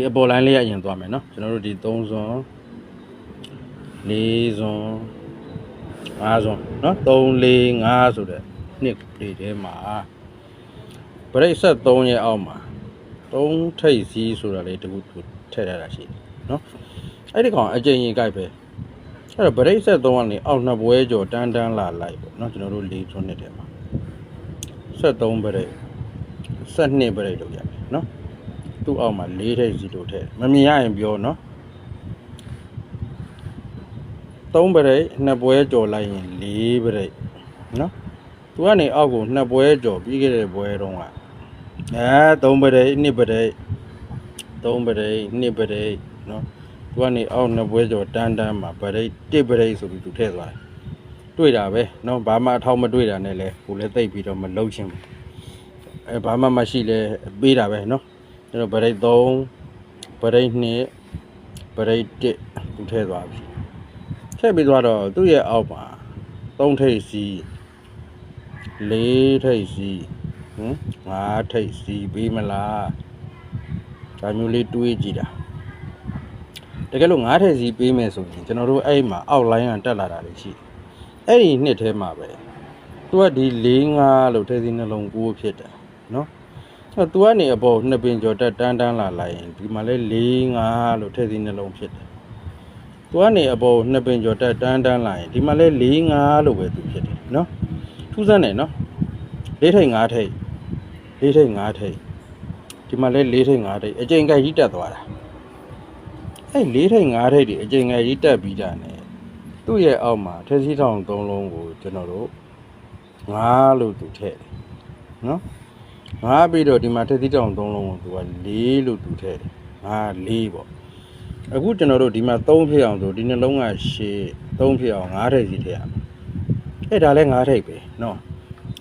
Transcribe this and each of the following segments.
ဒီအပေါ်လိုင်းလေးကအရင်သွားမယ်နော်ကျွန်တော်တို့ဒီ3စွန်း4စွန်း5စွန်းနော်3 4 5ဆိုတဲ့နှစ်လေးထဲမှာဗရိတ်ဆက်3ရဲ့အောက်မှာ3ထိပ်စီးဆိုတာလေးတခုထည့်ထားတာရှိတယ်နော်အဲ့ဒီကောင်အကျဉ်းကြီးကြိုက်ပဲအဲ့တော့ဗရိတ်ဆက်3ကနေအောက်နှစ်ပွဲကျော်တန်းတန်းလာလိုက်ပေါ့နော်ကျွန်တော်တို့4စွန်းနှစ်ထဲမှာဆက်3ဗရိတ်ဆက်2ဗရိတ်လို့ရတယ်နော် သူ့အောက်မှာ၄ထိပ်စီတိုထည့်မမြင်ရရင်ပြောနော်၃ပရိတ်နှစ်ပွဲကြော်လိုက်ရင်၄ပရိတ်နော်သူကနေအောက်ကိုနှစ်ပွဲကြော်ပြီးခဲ့တဲ့ပွဲတုန်းကအဲ၃ပရိတ်နှစ်ပရိတ်၃ပရိတ်နှစ်ပရိတ်နော်သူကနေအောက်နှစ်ပွဲကြော်တန်းတန်းမှာပရိတ်တစ်ပရိတ်ဆိုပြီးသူထည့်သွားတယ်တွေ့တာပဲနော်ဘာမှအထောက်မတွေ့တာနဲ့လဲကိုလည်းသိပ်ပြီးတော့မလှုပ်ချင်းဘူးအဲဘာမှမရှိလဲပေးတာပဲနော် ကျွန်တော်ဗရိတ်3ဗရိတ်2ဗရိတ်1သူထည့်သွားပြီထည့်ပြီးသွားတော့သူ့ရဲ့အောက်မှာ3ထိပ်စီ4ထိပ်စီဟမ်5ထိပ်စီပြီးမလားဒါမျိုးလေးတွေးကြည့်တာတကယ်လို့5ထိပ်စီပေးမယ်ဆိုရင်ကျွန်တော်တို့အဲ့မှာအောက်လိုင်းကတက်လာတာလေးရှိတယ်အဲ့ဒီနှစ်ထဲမှာပဲသူကဒီ4 5လို့ထည့်စီနှလုံး9ဖြစ်တယ်နော် အဲ့သူကနေအပေါ်နှစ်ပင်ကျော်တက်တန်းတန်းလာလိုက်ရင်ဒီမှာလဲ၄၅လို့ထည့်စီနှလုံးဖြစ်တယ်သူကနေအပေါ်နှစ်ပင်ကျော်တက်တန်းတန်းလာရင်ဒီမှာလဲ၄၅လို့ပဲသူဖြစ်တယ်နော်ထူးဆန်းတယ်နော်၄ထိပ်၅ထိပ်၄ထိပ်၅ထိပ်ဒီမှာလဲ၄ထိပ်၅ထိပ်အကျိန်ကကြီးတက်သွားတာအဲ့၄ထိပ်၅ထိပ်ဒီအကျိန်ကကြီးတက်ပြီးတာ ਨੇ သူ့ရဲ့အောက်မှာထည့်စီထောင်၃လုံးကိုကျွန်တော်တို့၅လို့သူထည့်တယ်နော် ငါပြီးတော့ဒီမှာထက်သီးတောင်သုံးလုံးကိုသူက၄လို့သူထည့်တယ်ငါ၄ပေါ့အခုကျွန်တော်တို့ဒီမှာ3ဖြစ်အောင်ဆိုဒီနှလုံးကရှေ့3ဖြစ်အောင်5ထိပ်စီထည့်ရမယ်အဲ့ဒါလဲ5ထိပ်ပဲနော်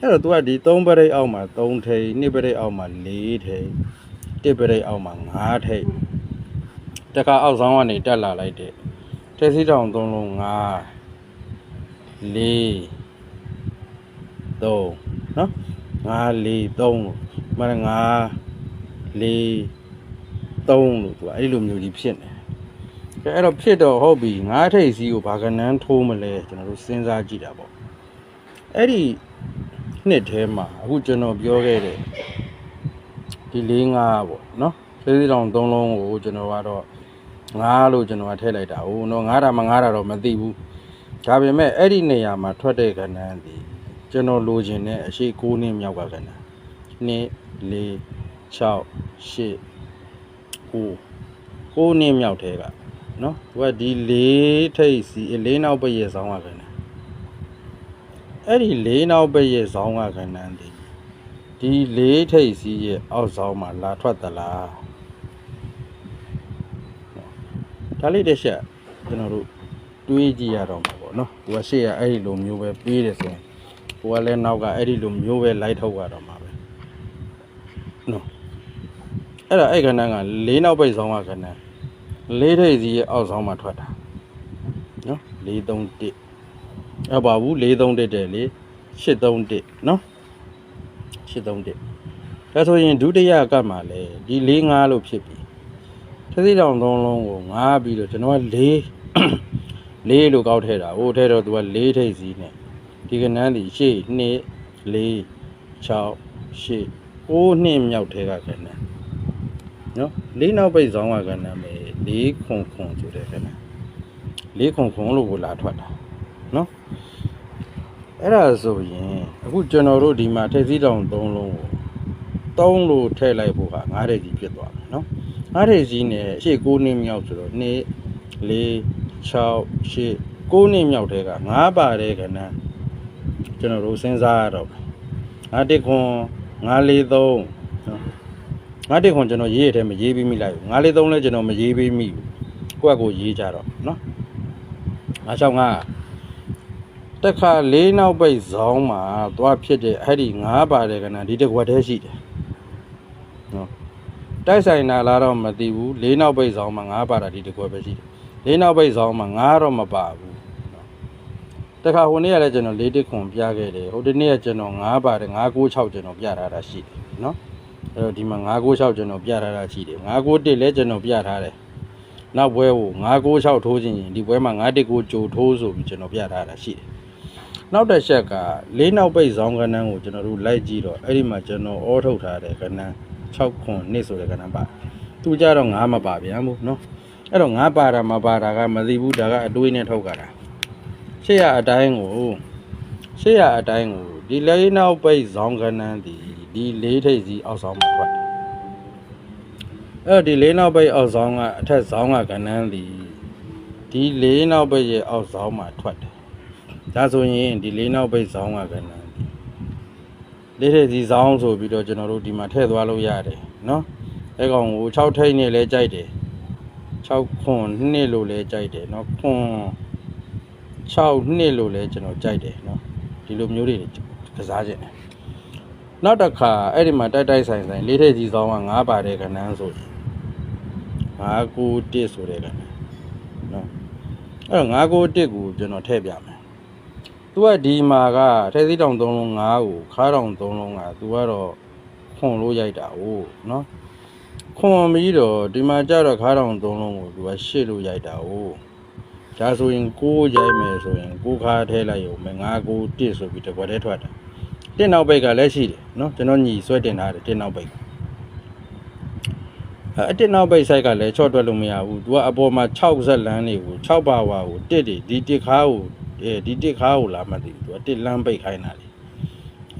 အဲ့တော့ तू ကဒီ3ပရိတ်အောက်မှာ3ထိပ်2ပရိတ်အောက်မှာ4ထိပ်1ပရိတ်အောက်မှာ5ထိပ်တခါအောက်ဆောင်ကနေတက်လာလိုက်တဲ့ထက်သီးတောင်သုံးလုံး5 4 3နော် 5 4 3လို့မရ5 4 3လို့သူကအဲ့လိုမျိုးကြီးဖြစ်နေတယ်အဲ့တော့ဖြစ်တော့ဟုတ်ပြီငါးထိပ်စီးကိုဘာကနန်းထိုးမလဲကျွန်တော်တို့စဉ်းစားကြည့်တာပေါ့အဲ့ဒီနှစ်ထဲမှာအခုကျွန်တော်ပြောခဲ့တဲ့ဒီ၄၅ပေါ့နော်သေးသေးတောင်၃လုံးကိုကျွန်တော်ကတော့ငါးလို့ကျွန်တော်ကထည့်လိုက်တာဟိုနော်ငါးတာမှငါးတာတော့မသိဘူးဒါပေမဲ့အဲ့ဒီနေရာမှာထွက်တဲ့ကဏ္ဍဒီ ကျွန်တော်လိုချင်တဲ့အရှိ6နှစ်မြောက်ကကဏ္ဍ2 4 6 8 9 9နှစ်မြောက်ထဲကနော်သူကဒီ၄ထိပ်စီ၄နောက်ပရဲ့ဆောင်းကကဏ္ဍအဲ့ဒီ၄နောက်ပရဲ့ဆောင်းကကဏ္ဍဒီဒီ၄ထိပ်စီရဲ့အောက်ဆောင်းမှာလာထွက်သလားဒါလေးတစ်ချက်ကျွန်တော်တို့တွေးကြည့်ရတော့မှာပေါ့နော်သူကရှေ့ကအဲ့ဒီလိုမျိုးပဲပေးတယ်ဆိုရင် ကိုကလည်းနောက်ကအဲ့ဒီလိုမျိုးပဲလိုက်ထုတ်ရတော့မှာပဲနော်အဲ့ဒါအဲ့ကဏ္ဍက၄နောက်ပိတ်ဆောင်ကကဏ္ဍ၄ထိပ်စီရဲ့အောက်ဆောင်မှာထွက်တာနော်၄3 1အပါဘူး၄3 1တဲ့လေ8 3 1နော်8 3 1ဒါဆိုရင်ဒုတိယကတ်မှာလေဒီ၄5လို့ဖြစ်ပြီသတိတောင်သုံးလုံးကို5ပြီးတော့ကျွန်တော်က4 4လို့ကောက်ထဲတာဟိုထဲတော့သူက4ထိပ်စီနဲ့ ဒီကနန်းဒီရှေ့2 4 6 8 9နှစ်မြောက်ထဲကကနန်းနော်၄နောက်ပိတ်ဆောင်ကကနန်းပဲ၄ခွန်ခွန်ဆိုတဲ့ကနန်း၄ခွန်ခွန်လို့ကိုလာထွက်တာနော်အဲ့ဒါဆိုရင်အခုကျွန်တော်တို့ဒီမှာထိပ်စည်းတောင်၃လုံးကို3လို့ထည့်လိုက်ဖို့က9ထိပ်ကြီးဖြစ်သွားမယ်နော်9ထိပ်ကြီးနဲ့ရှေ့9နှစ်မြောက်ဆိုတော့2 4 6 8 9နှစ်မြောက်ထဲက9ပါတဲ့ကဏ္ဍ ကျွန်တော်တို့စဉ်းစားရတော့မယ်9တစ်ခွန်943နော်9တစ်ခွန်ကျွန်တော်ရေးရတဲ့မရေးပြီးမိလိုက်ဘူး943လည်းကျွန်တော်မရေးပြီးမိဘူးကိုယ့်အကိုရေးကြတော့နော်965တက်ခါ၄နောက်ပိတ်ဇောင်းမှာသွားဖြစ်တဲ့အဲ့ဒီ9ပါတဲ့ကဏ္ဍဒီတစ်ခွက်တည်းရှိတယ်နော်တိုက်ဆိုင်တာလားတော့မသိဘူး၄နောက်ပိတ်ဇောင်းမှာ9ပါတာဒီတစ်ခွက်ပဲရှိတယ်လေးနောက်ပိတ်ဆောင်မှာငါတော့မပါဘူး တခါဟိုနေ့ကလည်းကျွန်တော်လေးတစ်ခွန်ပြခဲ့တယ်ဟိုဒီနေ့ကကျွန်တော်9ပါတယ်996ကျွန်တော်ပြထားတာရှိတယ်နော်အဲ့တော့ဒီမှာ996ကျွန်တော်ပြထားတာရှိတယ်991လည်းကျွန်တော်ပြထားတယ်နောက်ပွဲကို996ထိုးခြင်းရင်ဒီပွဲမှာ919ကြိုထိုးဆိုပြီးကျွန်တော်ပြထားတာရှိတယ်နောက်တစ်ချက်ကလေးနောက်ပိတ်ဇောင်းကဏ္ဍကိုကျွန်တော်တို့လိုက်ကြည့်တော့အဲ့ဒီမှာကျွန်တော်အောထုတ်ထားတဲ့ကဏ္ဍ6ခွန်နှစ်ဆိုတဲ့ကဏ္ဍပါသူကြတော့9မပါဗျာမို့နော်အဲ့တော့9ပါတာမပါတာကမသိဘူးဒါကအတွေးနဲ့ထုတ်ကြတာ ရှေ့ရအတိုင်းကိုရှေ့ရအတိုင်းကိုဒီလေးနောက်ပိတ်ဇောင်းကဏ္ဍဒီဒီလေးထိပ်စီအောက်ဆောင်မှာထွက်တယ်အဲ့တော့ဒီလေးနောက်ပိတ်အောက်ဆောင်ကအထက်ဆောင်ကကဏ္ဍဒီဒီလေးနောက်ပိတ်ရဲ့အောက်ဆောင်မှာထွက်တယ်ဒါဆိုရင်ဒီလေးနောက်ပိတ်ဇောင်းကကဏ္ဍဒီလေးထိပ်စီဇောင်းဆိုပြီးတော့ကျွန်တော်တို့ဒီမှာထည့်သွားလို့ရတယ်နော်အဲ့ကောင်ကို6ထိပ်နဲ့လဲကြိုက်တယ်6ခွန်နှစ်လို့လဲကြိုက်တယ်နော်ခွန် 6နှစ်လို့လဲကျွန်တော်ကြိုက်တယ်နော်ဒီလိုမျိုးတွေကစားခြင်းတယ်နောက်တစ်ခါအဲ့ဒီမှာတိုက်တိုက်ဆိုင်ဆိုင်လေးထိပ်ကြီးဆောင်က9ပါတဲ့ကဏ္ဍဆိုရင်9 9 1ဆိုတဲ့ကဏ္ဍနော်အဲ့တော့9 9 1ကိုကျွန်တော်ထည့်ပြမယ်သူကဒီမှာကထဲစည်းတောင်3လုံး9ကိုခါတောင်3လုံးကသူကတော့ခွန်လို့ရိုက်တာ哦နော်ခွန်ပြီးတော့ဒီမှာကြတော့ခါတောင်3လုံးကိုသူကရှစ်လို့ရိုက်တာ哦 ဒါဆိုရင်6ရိုက်မယ်ဆိုရင်6ခါထဲလိုက်ရုံပဲ9 9 1ဆိုပြီးတစ်ခွက်တည်းထွက်တာတစ်နောက်ပိတ်ကလည်းရှိတယ်နော်ကျွန်တော်ညီဆွဲတင်ထားတယ်တစ်နောက်ပိတ်အဲအတစ်နောက်ပိတ် site ကလည်းချော့တွက်လို့မရဘူးသူကအပေါ်မှာ6ဇက်လန်းတွေကို6ပါဝါကိုတစ်တွေဒီတစ်ခါကိုအဲဒီတစ်ခါကိုလာမှတ်တယ်သူကတစ်လန်းပိတ်ခိုင်းတာလေ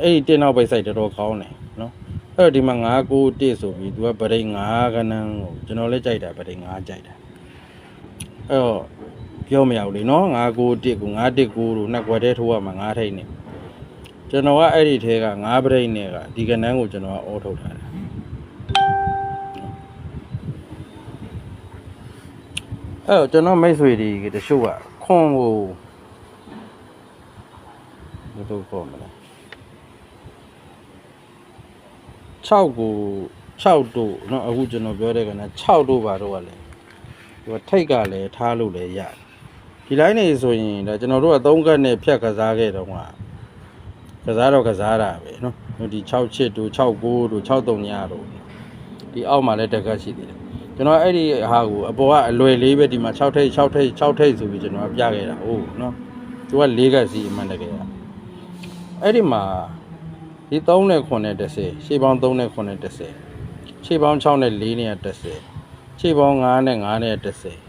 အဲ့ဒီတစ်နောက်ပိတ် site တော်တော်ကောင်းတယ်နော်အဲ့တော့ဒီမှာ9 9 1ဆိုပြီးသူကပရိတ်9ခဏန်းကိုကျွန်တော်လည်းကြိုက်တာပရိတ်9ကြိုက်တာအဲ့တော့ ပြောမရဘူးလေနော်9 9 1ကို9 1 9လို့နှစ်ခွက်တည်းထိုးရမှာ9ထိတ်နေကျွန်တော်ကအဲ့ဒီထဲက9ပရိတ်နဲ့ကဒီကဏ္ဍကိုကျွန်တော်ကအောထုတ်ထားတယ်အဲ့တော့ကျွန်တော်မိတ်ဆွေတွေကတချို့ကခွန်ကိုဘယ်လိုပြောမလဲ6ကို6တို့เนาะအခုကျွန်တော်ပြောတဲ့ကဏ္ဍ6တို့ပါတော့ကလည်းဒီကထိတ်ကလည်းထားလို့လည်းရတယ် ဒီတိုင်းနေဆိုရင်ဒါကျွန်တော်တို့က3ကတ်နဲ့ဖြတ်ကစားခဲ့တော့ကကစားတော့ကစားတာပဲเนาะဒီ6ချစ်တို့6 9တို့6 3ညတို့ဒီအောက်မှာလည်းတက်ကတ်ရှိသေးတယ်ကျွန်တော်အဲ့ဒီဟာကိုအပေါ်ကအလွယ်လေးပဲဒီမှာ6ထိပ်6ထိပ်6ထိပ်ဆိုပြီးကျွန်တော်ပြခဲ့တာဟုတ်เนาะသူက၄ကတ်စီအမှန်တကယ်ကအဲ့ဒီမှာဒီ3နဲ့9နဲ့10ရှေ့ပေါင်း3နဲ့9နဲ့10ရှေ့ပေါင်း6နဲ့4နဲ့10ရှေ့ပေါင်း9နဲ့9နဲ့10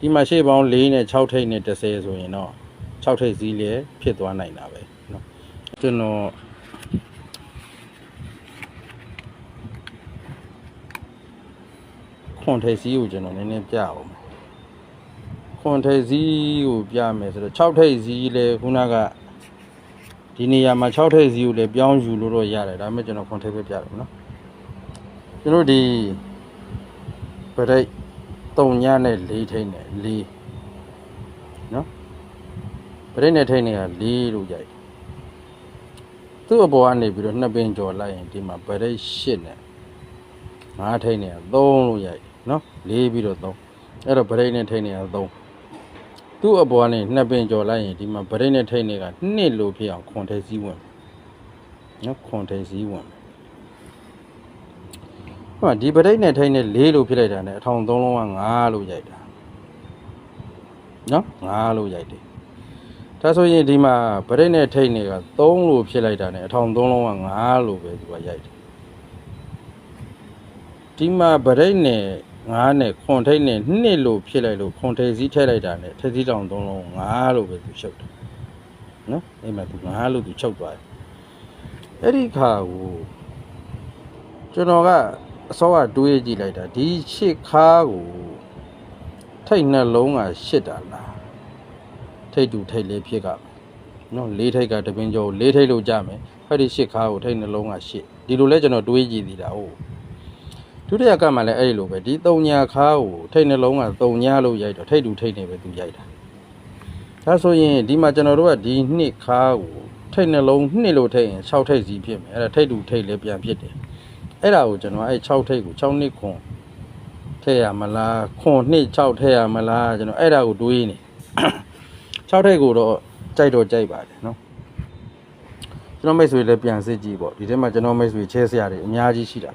ဒီမှာရှေ့ပေါင်း4နဲ့6ထိပ်နဲ့10ဆိုရင်တော့6ထိပ်စီးလေဖြစ်သွားနိုင်တာပဲเนาะကျွန်တော်ခွန်ထိပ်စီးကိုကျွန်တော်နည်းနည်းပြအောင်ခွန်ထိပ်စီးကိုပြမယ်ဆိုတော့6ထိပ်စီးလေခုနကဒီနေရာမှာ6ထိပ်စီးကိုလည်းပြောင်းယူလို့တော့ရတယ်ဒါပေမဲ့ကျွန်တော်ခွန်ထိပ်ပဲပြတယ်နော်ကျွန်တော်ဒီပရိတ် 3ညနဲ့4ထိပ်နဲ့4နော်ပရိတ်နဲ့ထိပ်နဲ့က4လို့ရိုက်သူ့အပေါ်ကနေပြီးတော့နှစ်ပင်ကျော်လိုက်ရင်ဒီမှာပရိတ်8နဲ့5ထိပ်နဲ့3လို့ရိုက်နော်4ပြီးတော့3အဲ့တော့ပရိတ်နဲ့ထိပ်နဲ့က3သူ့အပေါ်ကနေနှစ်ပင်ကျော်လိုက်ရင်ဒီမှာဗရိတ်နဲ့ထိတ်နေကနှစ်လို့ဖြစ်အောင်ခွန်ထိတ်စည်းဝင်နော်ခွန်ထိတ်စည်းဝင် ဟိုဒီဗရိတ်နဲ့ထိတ်နဲ့၄လို့ဖြစ်လိုက်တာနဲ့အထောင်၃လုံးက9လို့ရိုက်တာနော်9လို့ရိုက်တယ်ဒါဆိုရင်ဒီမှာဗရိတ်နဲ့ထိတ်နေက3လို့ဖြစ်လိုက်တာနဲ့အထောင်၃လုံးက9လို့ပဲသူကရိုက်တယ်ဒီမှာဗရိတ်နဲ့ငါးနဲ့ခွန်ထိတ်နဲ့နှစ်လို့ဖြစ်လိုက်လို့ခွန်ထိတ်စည်းထည့်လိုက်တာနဲ့ထိတ်စည်းတောင်သုံးလုံးငါးလို့ပဲသူချုပ်တယ်နော်အဲ့မှာသူငါးလို့သူချုပ်သွားတယ်အဲ့ဒီခါကိုကျွန်တော်က အစောကတွေးကြည့်လိုက်တာဒီရှစ်ခါကိုထိတ်နှလုံးကရှစ်တာလားထိတ်တူထိတ်လေးဖြစ်ကနော်လေးထိတ်ကတပင်းကျော်လေးထိတ်လို့ကြမယ်အဲ့ဒီရှစ်ခါကိုထိတ်နှလုံးကရှစ်ဒီလိုလဲကျွန်တော်တွေးကြည့်သေးတာဟုတ်ဒုတိယကမှလည်းအဲ့ဒီလိုပဲဒီ၃ညာခါကိုထိတ်နှလုံးက၃ညာလို့ရိုက်တော့ထိတ်တူထိတ်နေပဲသူရိုက်တာဒါဆိုရင်ဒီမှာကျွန်တော်တို့ကဒီနှစ်ခါကိုထိတ်နှလုံးနှစ်လို့ထိတ်ရင်6ထိတ်စီဖြစ်မယ်အဲ့ဒါထိတ်တူထိတ်လည်းပြန်ဖြစ်တယ် အဲ့ဒါကိုကျွန်တော်အဲ့6ထိတ်ကို6နှစ်ခွန်ထည့်ရမလားခွန်နှစ်6ထည့်ရမလားကျွန်တော်အဲ့ဒါကိုတွေးနေ6ထိတ်ကိုတော့ကြိုက်တော့ကြိုက်ပါတယ်နော်ကျွန်တော်မိတ်ဆွေလည်းပြန်စစ်ကြည့်ပေါ့ဒီထဲမှာကျွန်တော်မိတ်ဆွေချဲဆရာတွေအများကြီးရှိတာ